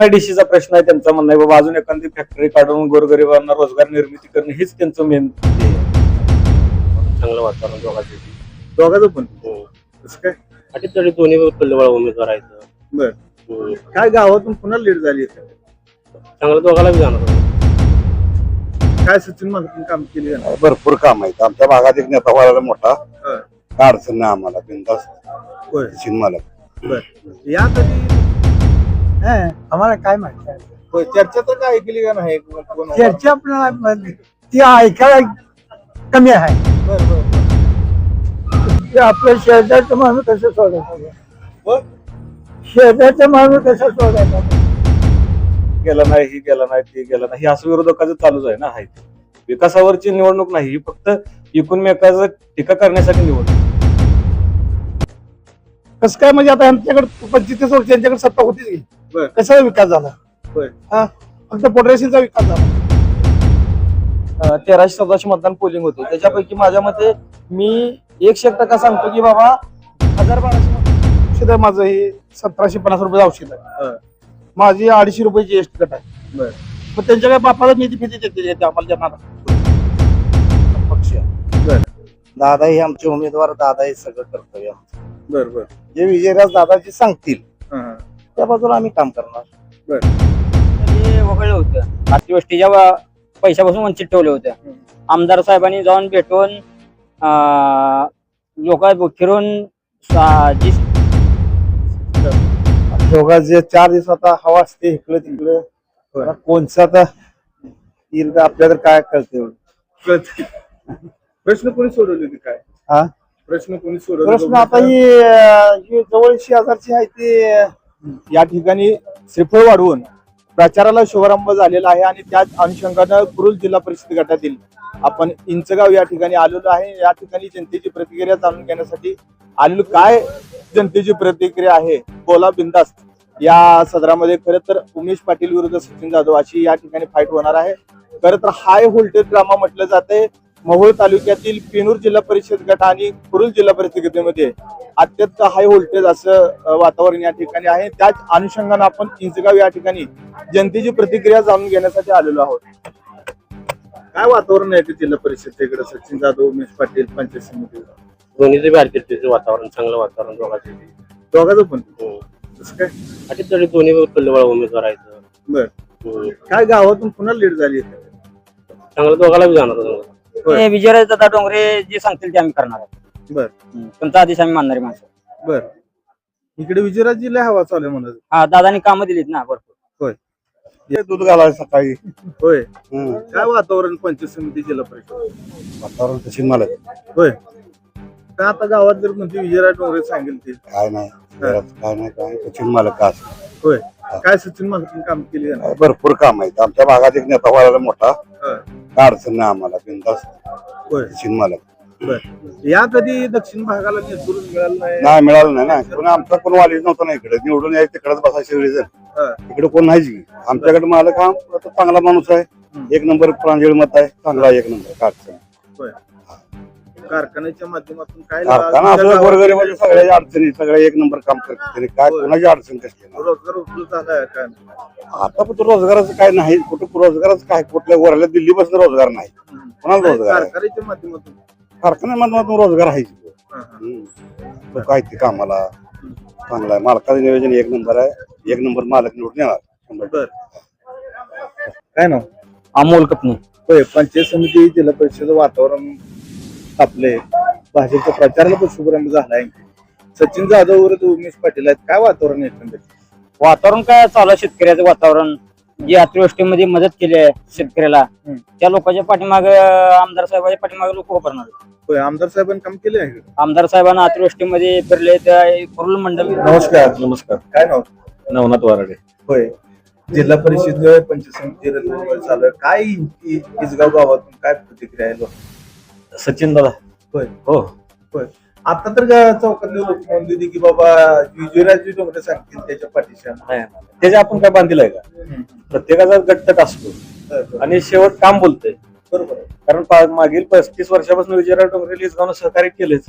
एमआयडीसीचा प्रश्न आहे त्यांचा म्हणणं आहे बाबा अजून एखादी फॅक्टरी काढून गोरगरिबांना रोजगार निर्मिती करणं हेच त्यांचं मेन चांगलं वातावरण दोघांचे दोघांचं पण? कसं काय? अटीत तरी दोन्ही पल्लेवाळा उमेदवार आहेत. बर. हम्म. काय गावातून पुन्हा लीड झाली आहे? चांगलं दोघाला बी जाणार. काय सचिन मालकीन काम केली आहे? भरपूर काम आहेत. आमच्या भागात एक नेता व्हायला मोठा. हा. काय अडचण नाही आम्हाला बिंदास होय. सचिन मालक. बर. या आम्हाला काय माहिती आहे? होय चर्चा तर काय ऐकली का नाही? कोण- चर्चा आपल्याला ती ऐकायला कमी आहे. बर बर ते आपलं शेजारचं माणूस कसं सोडायचं? बर. शेजारचं माणूस कसं सोडायचा? गेला नाही ही गेला नाही ती गेला नाही. हे असं विरोधकाचं चालूच आहे ना ते. विकासावरची निवडणूक नाही ही फक्त एकूणमेकाचं टीका करण्यासाठी निवडणूक. कसं काय म्हणजे आता यांच्याकडे पंचवीस वर्ष यांच्याकडे सत्ता होतीच की. बर. कसा विकास झाला होय. हा फक्त पोटरेशीचा विकास झाला अ, तेराशे चौदाशे मतदान पोलिंग होते त्याच्यापैकी माझ्या मते मी एकशे एक टक्का सांगतो की बाबा हजार बाराशे मत- औषध आहे माझं हे सतराशे पन्नास रुपये औषध आहे हा. माझी अडीचशे रुपये जीएसटी कट आहे बर. पण त्यांच्या काय बापाला निधी फिती देते आम्हाला देणार पक्ष दादा हे आमचे उमेदवार दादा हे सगळं कर्तव्य बर बर जे विजयराज दादाजी सांगतील. त्या बाजूला आम्ही काम करणार. हे वगळलं होतं. अतिवृष्टीच्या वा- पैशापासून वंचित ठेवले होते आमदार साहेबांनी जाऊन भेटून लोक फिरून सा- जी दोघा जे चार दिवस आता हवा असते इकडं तिकडं आता कोणचं आता येईल तर आपल्याला काय कळते कळतंय. प्रश्न कोणी सोडवले होते काय? हा? प्रश्न कोणी सोडवले प्रश्न आता ही अं, ही जवळ शेजारची आहे ते या ठिकाणी श्रीफळ वाढवून प्रचाराला शुभारंभ झालेला आहे आणि त्याच अनुषंगानं कुरुल जिल्हा परिषद गटातील आपण इंचगाव या ठिकाणी आलेलो आहे. या ठिकाणी जनतेची प्रतिक्रिया जाणून घेण्यासाठी आलेलो काय जनतेची प्रतिक्रिया आहे? बोला बिंदास्त. या सदरामध्ये खरं तर उमेश पाटील विरुद्ध सचिन जाधव अशी या ठिकाणी फाईट होणार आहे. खरं तर हाय व्होल्टेज ड्रामा म्हटलं जाते मोहोळ तालुक्यातील पेनूर जिल्हा परिषद गट आणि कुरुल जिल्हा परिषद गटामध्ये अत्यंत हाय व्होल्टेज असं वातावरण या ठिकाणी आहे. त्याच अनुषंगानं आपण इंचगाव या ठिकाणी जनतेची प्रतिक्रिया जाणून घेण्यासाठी आलेलो आहोत. काय वातावरण आहे ते जिल्हा परिषद इकडे? सचिन जाधव उमेश पाटील पंचायत समिती. दोन्हीचे बी वातावरण चांगलं वातावरण दोघांचे. दोघांचं पण. कसं काय? अटीत तरी दोन्ही पल्लेवाळा उमेदवार आहेत. बर. हम्म. काय गावातून पुन्हा लीड झाली? चांगलं दोघाला बी जाणार. हे विजयराज दादा डोंगरे जे सांगतील ते आम्ही करणार आहोत. बर. हम्म. त्यांचा आदेश आम्ही मानणारी माणसं बर. इकडे विजयराजीला हवा चालू आहे म्हणत हा दादानी कामं दिलीत ना भरपूर. हे दूध घालायचं सकाळी. होय. हम्म. काय वातावरण पंचायत समिती जिल्हा परिषद? वातावरण सचिन मालक होय. काय आता गावात जर म्हणते विजयराज डोंगरे सांगेल ते? काय नाही. घरात काय नाही काय नाही. सचिन मालक का असं. होय. काय सचिन मालकीन काम केली आहे? भरपूर काम आहेत. आमच्या भागात एक नेता व्हायला मोठा. हा. काय अडचण नाही आम्हाला बिंदास. होय. सचिन मालक बर या कधी दक्षिण भागाला नेतृत्व मिळालं नाही? नाही मिळालं नाही ना. पण आमचा कोण वालीच नव्हता ना इकडे. निवडून यायचं तिकडेच बसायचे हा. इकडे कोण नाहीच की. आमच्याकडे मालक हा आता चांगला माणूस आहे. एक नंबर प्रांजळ मत आहे. चांगला आहे एक नंबर काय अडचण नाही. होय. कारखान्याच्या माध्यमातून काय कारखाना असं तुमच्या गोरगरिबाच्या सगळ्या अडचणी सगळ्या एक नंबर काम करते त्यांनी काय. कोणाची अडचण कसली नाही. रोजगार उपलब्ध झालाय काय आता पण रोजगाराचं काय नाही. कुठं रोजगाराचं काय? कुठल्या वरल्या दिल्ली बसून रोजगार नाही. कोणाला रोजगार आहे? कारखान्याच्या माध्यमातून? कारखान्यामधून रोजगार आहे. हा, हा. हम्म. तो काय ते कामाला चांगला आहे. मालकाचं नियोजन एक नंबर आहे. एक नंबर मालक निवडून येणार. शंभर टक्के. बर. काय नाव? अमोल कपनी होय पंचायत समिती जिल्हा परिषद वातावरण तापले भाजपच्या प्रचाराला पण शुभारंभ झालाय. सचिन जाधव विरुद्ध उमेश पाटील आहेत. काय वातावरण आहे एकंदरीत? वातावरण काय चालू आहे शेतकऱ्याचं वातावरण? जे अतिवृष्टीमध्ये मदत केली आहे शेतकऱ्याला. त्या लोकांच्या पाठीमाग आमदार साहेबांच्या पाठीमागे लोक उभारणार. होय आमदार साहेबांनी काम केले आहे का? आमदार साहेबांना अतिवृष्टीमध्ये फिरले त्या कुरुल मंडळ. नमस्कार नमस्कार. काय नाव? नवनाथ वराडे. होय. जिल्हा परिषद पंचायत समिती रद्द चालू आहे काय इ- इ- इसगाव गावातून काय प्रतिक्रिया आहे लोक सचिन दादा होय हो होय आता तर चौकातले लोक होते की बाबा विजयराजी डोंगरे सांगतील त्याच्या पाठीशी. नाही त्याच्या आपण काय बांधील आहे का. प्रत्येकाचा गटतट असतो. आणि शेवट काम बोलतोय बरोबर. कारण मागील पस्तीस वर्षापासून विजयराव डोंगरे लिसगावनं सहकार्य केलेच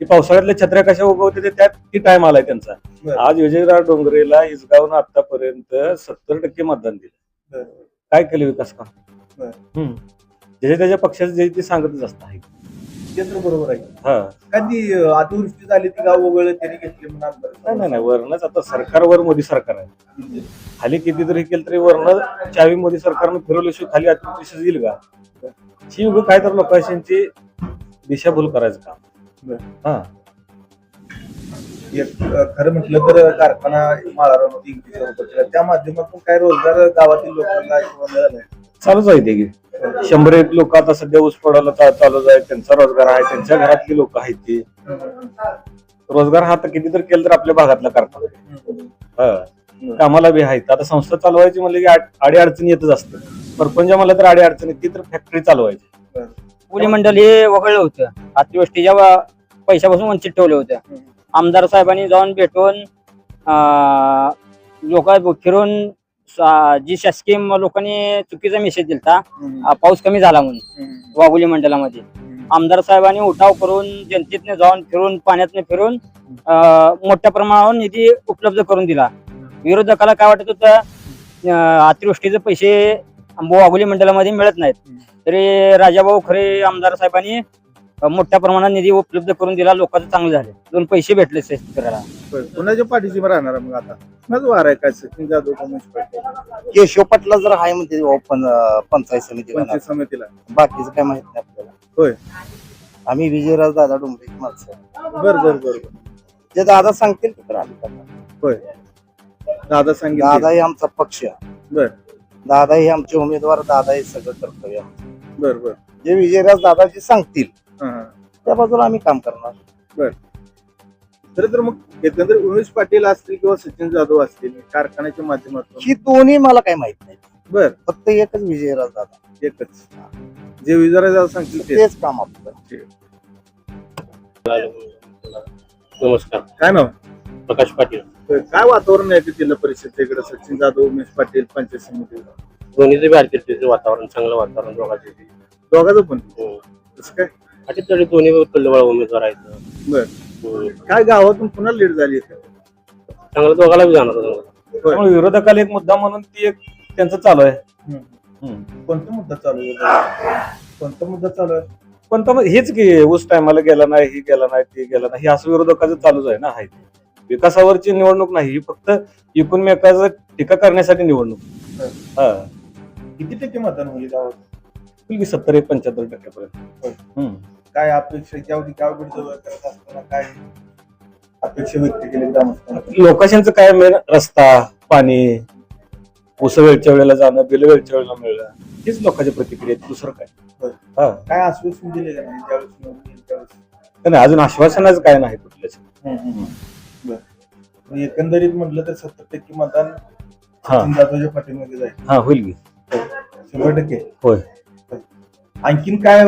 की पावसाळ्यातल्या छत्र्या कशा उभं होते ते त्यात ती टाइम आलाय त्यांचा. आज विजयराव डोंगरेला हिसगावनं आतापर्यंत सत्तर टक्के मतदान दिलं. काय केलं विकास काम. हम्म. ज्याच्या त्याच्या पक्षाचं जे ते सांगतच असतं आहे. केंद्र बरोबर आहे. हा. कधी अतिवृष्टी झाली ती गाव वगळलं त्यांनी घेतली म्हणून आमदार नाही नाही नाही. वरणच आता सरकारवर मोदी सरकार आहे. खाली किती जरी केलं तरी वर्ण चावी मोदी सरकारनं फिरवल्याशिवाय खाली अतिवृष्टी येईल का? ही उगं काय तर लोकांची दिशाभूल करायचं काम. हा. खरं म्हटलं तर कारखाना माळारामध्ये त्या माध्यमातून काय रोजगार गावातील लोकांना किंवा मिळालाय चालूच आहे ते शंभर एक लोक आता सध्या ऊस पडायला चा- चालूच आहे त्यांचा रोजगार आहे त्यांच्या घरातली लोक आहेत ते. रोजगार हा तर किती तर केलं तर आपल्या भागातला करतात. हा. कामाला बी आहेत. आता संस्था चालवायची म्हणलं की आड- आडी अडचणी येतच असतं सरपंच मला तर आडी अडचणी ती तर फॅक्टरी चालवायची. पोली मंडळ हे वगळलं होतं. अतिवृष्टीच्या वा- पैशापासून वंचित ठेवलं होतं आमदार साहेबांनी जाऊन भेटून लोक फिरून जी शासकीय लोकांनी चुकीचा मेसेज दिलता आ, पाऊस कमी झाला म्हणून वाघोली मंडळामध्ये आमदार साहेबांनी उठाव करून जनतेतने जाऊन फिरून पाण्यातनं फिरून मोठ्या प्रमाणावर निधी उपलब्ध करून दिला. विरोधकाला काय वाटत होतं अतिवृष्टीचे पैसे वाघोली मंडळामध्ये मिळत नाहीत. तरी राजाभाऊ खरे आमदार साहेबांनी मोठ्या प्रमाणात निधी उपलब्ध करून दिला लोकांचं चांगलं झालं. दोन पैसे भेटले शेतकऱ्याला. कुणाच्या पाठीशी राहणार मग आता? कुणाच वार आहे काय सचिन जाधव कमलेश पाटील. केशव पाटला जर आहे म्हणते ओपन पंचायत समिती पंचायत समितीला. बाकीचं काय माहीत नाही आपल्याला. होय. आम्ही विजयराज दादा डोंबरे माणसं बर बर बर बर. जे दादा सांगतील ते तर आम्ही करणार. होय. दादा सांगितलं दादा हे आमचा पक्ष बर. दादा हे आमचे उमेदवार दादा हे सगळं कर्तव्य आमचं. बर बर. जे विजयराज दादा जे सांगतील. त्या बाजूला आम्ही काम करणार. खरं तर मग एकंदर उमेश पाटील असतील किंवा सचिन जाधव असतील कारखान्याच्या माध्यमातून? ही दोन्ही मला काही माहीत नाही बर. फक्त एकच विजयराज दादा. एकच. जे विचारायचं सांगतील तेच काम आपलं. नमस्कार. काय नाव? प्रकाश पाटील. काय वातावरण आहे ते जिल्हा परिषद इकडे? सचिन जाधव उमेश पाटील पंचायत समिती. दोन्हीचे बी आरतीचे वातावरण चांगलं वातावरण दोघांचे. बी. दोघांचं पण? हो. कसं काय? आणि तरी दोन्ही तुल्यबळ उमेदवार आहेत. बर. हम्म. काय गावातून पुन्हा लीड झाली आहे? चांगलं दोघाला बी जाणार चांगलं. त्यामुळे विरोधकाला एक मुद्दा म्हणून ती एक त्यांचं चालू आहे. कोणता मुद्दा चालू आहे? कोणता मुद्दा चालू आहे? पण तो मग हेच की ऊस टायमाला गेला नाही ही गेला नाही ते गेला नाही. हे असं विरोधकाचं चालूच आहे ना हाय विकासावरची निवडणूक नाही ही फक्त एकूणमेकाचं टीका करण्यासाठी निवडणूक. हा. किती टक्के मतदान होईल गावात? सत्तर एक पंच्याहत्तर टक्क्यापर्यंत. हम्म. काय अपेक्षा ज्यावेळी गाव जवळ करत असताना? काय अपेक्षा व्यक्त केली ग्रामस्थांना लोकांचं काय मेन? रस्ता पाणी ऊस वेळच्या वेळेला जाणं बिल वेळच्या वेळेला मिळणं हीच लोकांची प्रतिक्रिया आहे, दुसरं काय? होय. हा. काय आश्वासन दिले का नाही ज्यावेळेस निवडून येईल त्यावेळेस नाही, अजून आश्वासनाचं काय नाही कुठल्याच बरं. पण एकंदरीत म्हटलं तर सत्तर टक्के मतदान हा. सचिन जाधवच्या पाठीमध्ये जाईल. हा होईल की. शंभर टक्के. होय. आणखीन काय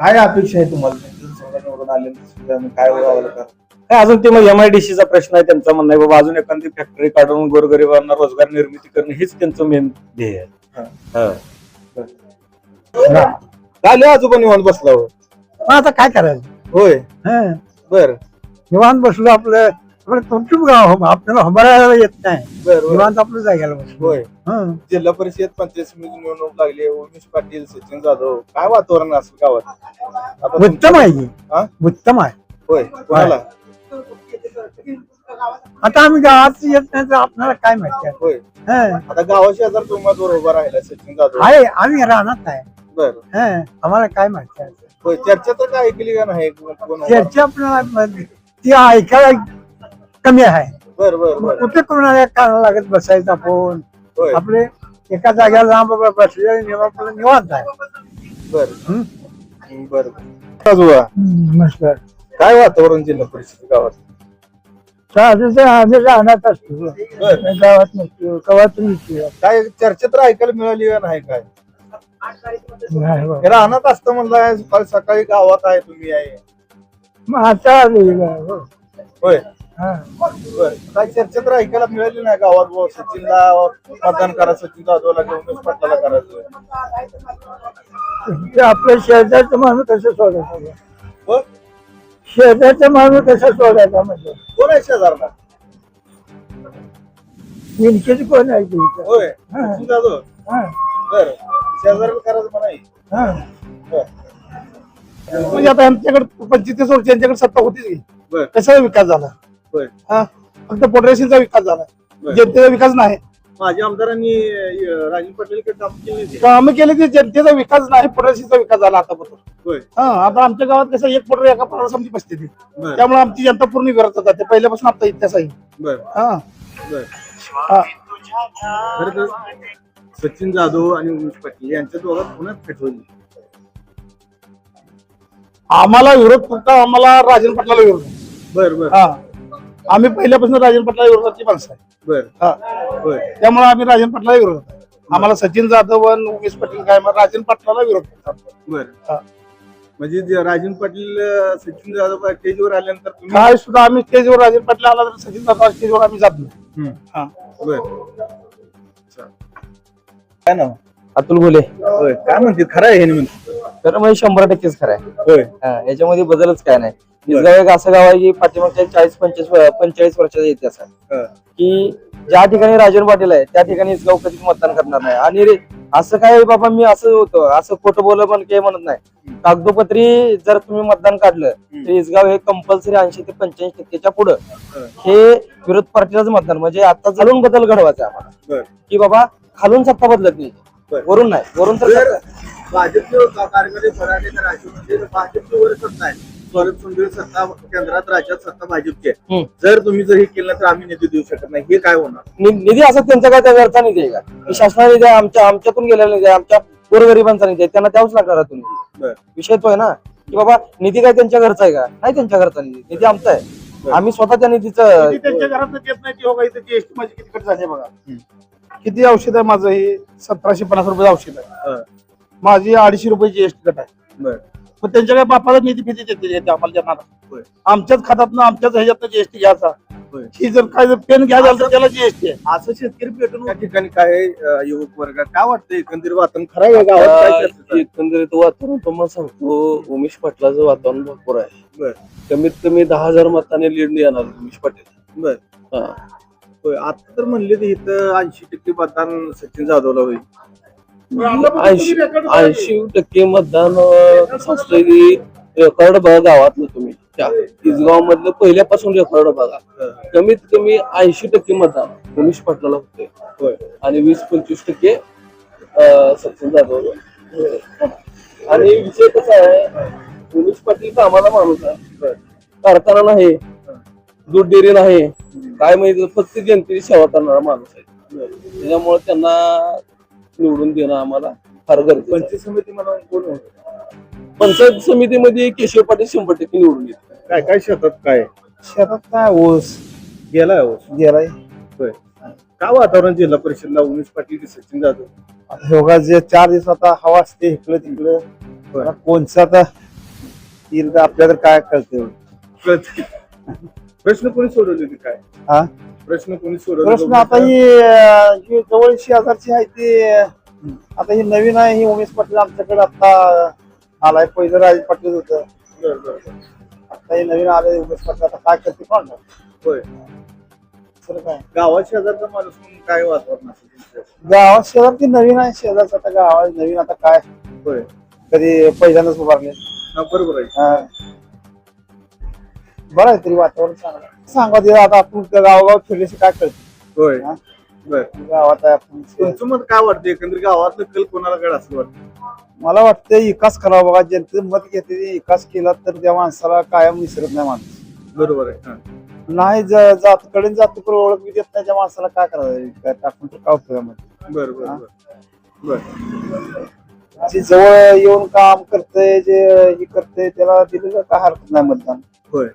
काय अपेक्षा आहे तुम्हाला? निवडून काय व्हावं का काय अजून ते मग एम आय डी चा प्रश्न आहे त्यांचा म्हणणं आहे बाबा अजून एखादी फॅक्टरी काढून गोरगरिबांना रोजगार निर्मिती करणे हेच त्यांचं मेन ध्येय आहे. हा. लय आजोबा निवांत बसला हो आता काय करायचं? होय. हं. बर. निवांत बसलो आपलं आपलं तुमचं गाव आपल्याला हंबरायला येत नाही बर बर. निवांत आपलं होय. हं. जिल्हा परिषद पंचायत समिती निवडणूक लागली उमेश पाटील सचिन जाधव काय वातावरण असेल गावात? आता तुम- उत्तम आहे की? हा? उत्तम आहे. होय. कोणाला? आता आम्ही गावात येत नाही तर आपल्याला काय माहिती आहे? होय. हं. आता गावाशी हजार उमेदवार उभा राहिला सचिन जाधव. आहे आम्ही राहणार आहे. बर. हं. आम्हाला काय माहिती आहे? होय चर्चा तर काय ऐकली का नाही? कोण चर्चा आपल्याला ती ऐकायला कमी आहे. बर बर बर. कुठे कोणाला काढायला लागत बसायचं आपण? होय. आपले एका जागेला लांब बसले आपलं निवांत आहे. बर. हं? बर. आजोबा. नमस्कार. काय वातावरण जिल्हा परिषद गावात? राहण्यात असतो. बर. गावात नसतो गावात नसतो काय चर्चा तर ऐकायला मिळाली का नाही काय? नाही बाबा. राहणार असतं म्हणलं सकाळी सकाळी गावात आहे तुम्ही आहे. मग आता गाव. हो. होय. बर. काय चर्चा तर ऐकायला मिळाली नाही गावात बुवा, सचिनला मतदान करा सचिन जाधवला किंवा उमेश पाटलाला करायचं ते आपलं शेजारचं माणूस कसं सोडायचं? व शेजारचा माणूस कसा सोडायचा म्हणजे कोण आहे शेजारला? विंचीच कोण आहे ते इथं? होय. हा. सचिन जाधव? हा, बर. शेजारला करायचं म्हणाय हा. म्हणजे आता आमच्याकडे पंचवीस वर्ष यांच्याकडे सत्ता होतीच की. बर. कसा विकास झाला? होय. हा फक्त पोटरेशीचा विकास झाला बर. जनतेचा विकास नाही. माझ्या आमदारांनी अं, राजन काम केले ते. कामं केले की जनतेचा विकास नाही पोटरेशीचा विकास झाला आतापर्यंत. होय. हा आता आमच्या गावात कसं एक पोटर एका पोटाला समजी बसते ती. बर. त्यामुळे आमची जनता पूर्ण विरोधात जाते पहिल्यापासून आता इतिहास आहे. बर. हा. बर. हा. खरं तर सचिन जाधव आणि उमेश पाटील यांच्या दोघात पुन्हा फिट होईल. आम्हाला विरोध फक्त आम्हाला राजन पाटलाला विरोध आहे. बर बर. हा. आम्ही पहिल्यापासून राजन पाटला विरोधाची माणसं आहे. बर. हा. होय त्यामुळे आम्ही राजन पाटला विरोध आहे. आम्हाला सचिन जाधव आणि उमेश पाटील काय मग राजन पाटलाला विरोध करतात. बर. हा. म्हणजे जे राजन पाटील अं, सचिन जाधव स्टेजवर आल्यानंतर तुम्ही काय सुद्धा आम्ही स्टेजवर राजन पाटील आला तर सचिन जाधव स्टेजवर आम्ही जात नाही. हम्म. हा. बर. काय नाव? अतुल बोले होय. काय म्हणते? खरं आहे हे नाही म्हणते तर म्हणजे शंभर टक्केच खरं आहे. होय. हा, याच्यामध्ये बदलच काय नाही. इसगाव एक असं गाव आहे की पाठीमागच्या चाळीस पंचेचाळीस पंचेचाळीस वर्षाचा इतिहास आहे. की ज्या ठिकाणी राजन पाटील आहे त्या ठिकाणी इसगाव कधीच मतदान करणार नाही. आणि रे असं काय बाबा मी असं होतो असं खोटं बोल पण काही म्हणत नाही. कागदोपत्री जर तुम्ही मतदान काढलं तर इसगाव हे कंपल्सरी ऐंशी ते पंच्याऐंशी टक्केच्या पुढं हा. विरोध पार्टीलाच मतदान. म्हणजे आता चालून बदल घडवायचा आम्हाला. की बाबा खालून सत्ता बदलत नाही. वरून नाही. वरून तर भाजपचे कार्यकारी फराडे तर राष्ट्रपती भाजपची वर सत्ता आहे स्वरूप सुंदर सत्ता केंद्रात राज्यात सत्ता भाजपची आहे. हम्म. जर तुम्ही जर हे केलं तर आम्ही निधी देऊ शकत नाही. हे काय होणार? नि- निधी असा त्यांचा काय त्या घरचा निधी आहे का निधी आहे, आमच्या आमच्यातून गेलेला निधी आहे, आमच्या गोरगरिबांचा निधी आहे त्यांना द्यावंच लागणार आहे तो निधी बर. विषय तो आहे ना की बाबा निधी काय त्यांच्या घरचा आहे का? नाही त्यांच्या घरचा निधी. निधी आमचा आहे. आम्ही स्वतः त्या निधीचं किती त्यांच्या घरात देत नाही ती हो का इथे जीएसटी माझी किती कट झाली बघा. किती औषध आहे माझं हे? सतराशे पन्नास रुपये औषध आहे. माझी अडीचशे रुपये जीएसटी कट आहे. बर. मग त्यांच्या काय बापाला निधी फिती देते देते आम्हाला होय. आमच्याच खात्यातनं आमच्याच ह्याच्यातनं जीएसटी घ्यायचा. ही जर काय जर पेन घ्यायला झालं तर त्याला जीएसटी आहे असं शेतकरी पेटून या ठिकाणी काय युवक वर्ग काय वाटतं एकंदरीत वातावरण खरं आहे? गावात एकंदरीत वातावरण तुम्हाला सांगतो उमेश पाटलाचं वातावरण भरपूर आहे बर. कमीत कमी दहा हजार मताने लीड येणार उमेश पाटील? बर हा. आता तर म्हणले इथं ऐंशी टक्के मतदान सचिन जाधवला होईल ऐंशी ऐंशी टक्के मतदान की रेकॉर्ड बघा गावातलं तुम्ही. त्या इसगाव मधलं पहिल्यापासून रेकॉर्ड बघा. कमीत कमी ऐंशी टक्के मतदान. उमेश पाटलाला होते. आणि वीस पंचवीस टक्के सचिन जाधव. आणि विषय कसा आहे उमेश पाटील कामाला माणूस आहे. कारखाना नाही. दूध डेअरी नाही. काय माहिती फक्त जनतेची सेवा करणारा माणूस आहे. त्याच्यामुळे त्यांना निवडून देणं आम्हाला फार गरजेचं आहे. पंचायत समिती कोण होतं? पंचायत समितीमध्ये केशव पाटील शंभर टक्के निवडून येते काय काय शेतात काय? शेतात काय ऊस. गेलाय हो गेलाय. होय. काय वातावरण जिल्हा परिषदला उमेश पाटील की सचिन जाधव? आता हे बघा जे चार दिवस आता हवा असते इकडं तिकडं. होय. आता कोणचं आता येईल तर आपल्याला काय कळते कळतंय. प्रश्न कोणी सोडवले होते काय? हा? प्रश्न कोणी सोडवले प्रश्न आता ही अं, ही जवळशी हजारची आहे ती अं, आता ही नवीन आहे ही उमेश पाटील आमच्याकडे आता आलाय पहिलं राज पाटील होत. बरं, बरं, बरं. आता हे नवीन आले उमेश पाटील आता काय करते कोण होय. दुसरं काय? गावात शेजारचा माणूस म्हणून काय वातावरण असेल? गावात शेजार ती नवीन आहे शेजारचं आता गावात नवीन आता काय? होय. कधी पहिल्यांदाच उभारले. हा बरोबर आहे. हा. बरं आहे तरी वातावरण चांगलं. सांगा ते आता आपण त्या गावगाव फिरल्याशी काय कळतं होय. हा? बर. गावात आहे आपण तुमचं मत काय वाटतं? एकंदरीत गावातलं कल कोणाला काय असं वाटतं? मला वाटतं विकास करावा बघा. जनतेचं मत घेते ते विकास केला तर त्या माणसाला कायम विसरत नाही माणूस. बरोबर आहे. हा. नाही ज- जात कडे जात ओळख बी देत नाही त्या माणसाला काय करायचं काय टाकून तर काय उपयोगामध्ये बरं बरं बरं. बर. जे जवळ येऊन काम करतंय जे हे करतंय त्याला दिलेलं काय हरकत नाही मतदान. होय